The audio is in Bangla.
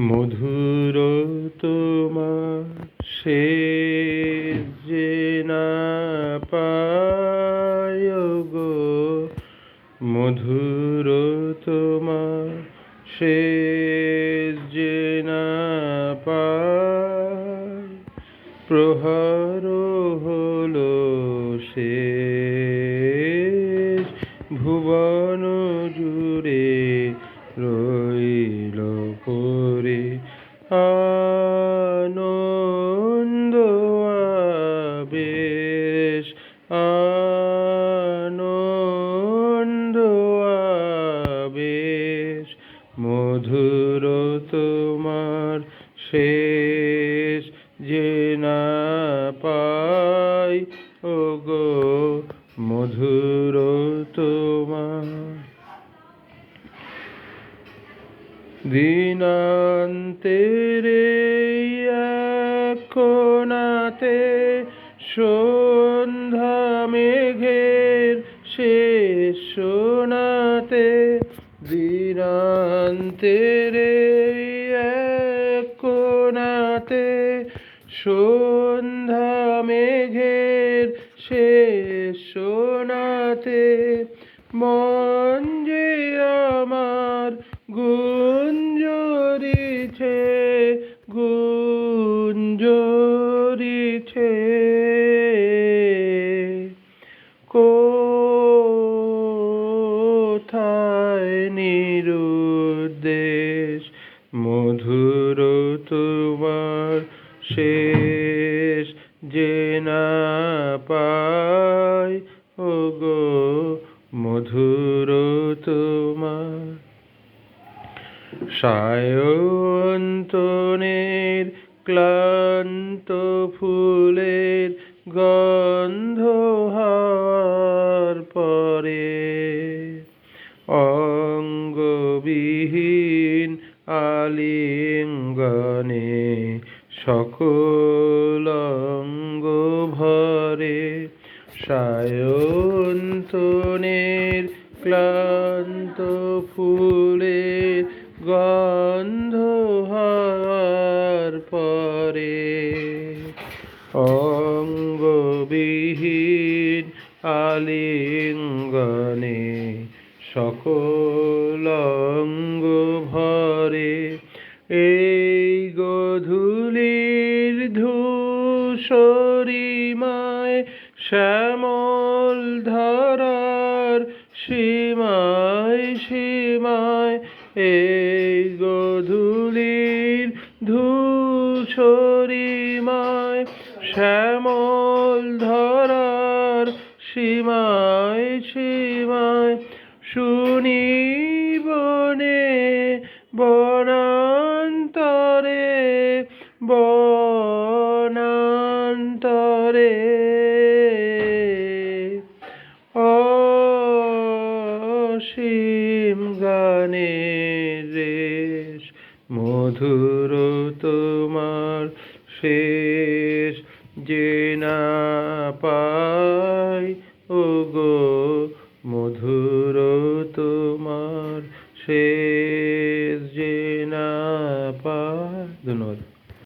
মধুর তোমার সে যে না গো, মধুর তোমার সে যে না পায়, প্রহর হলো সে ভুবন জুড়ে রইল না পাই। ও গো মধুর তোমার দিনান্তের কোনাতে সন্ধ্যা মেঘের শেষ সোনাতে দিনান্তের কোনাতে সন্ধ্যা মেঘের শেষ সোনাতে মন যে আমার গুঞ্জরিছে গুঞ্জরিছে। কোথায় নিরুদ্দেশ মধুর তোমার শেষ যে না পায় ও গো মধুর তোমার। সায়ন্তনের ক্লান্ত ফুলের গন্ধ হওয়ার পরে। অঙ্গবিহীন আলিঙ্গনে সকল ভরে সায়ন্তনের ক্লান্ত ফুলের গন্ধ হওয়ার পরে অঙ্গবিহীন আলিঙ্গনে সকল ধূসরিমায় শ্যামল ধরার সীমায় সীমায় এই গধূলির ধূসরিমায় শ্যামল ধরার সীমায় সীমায় শুনি বনান্তরে অসীম গানের রেশ, মধুর তোমার শেষ, যে না পাই ও গো মধুর তোমার শেষ, যে না পাই। ধন্যবাদ।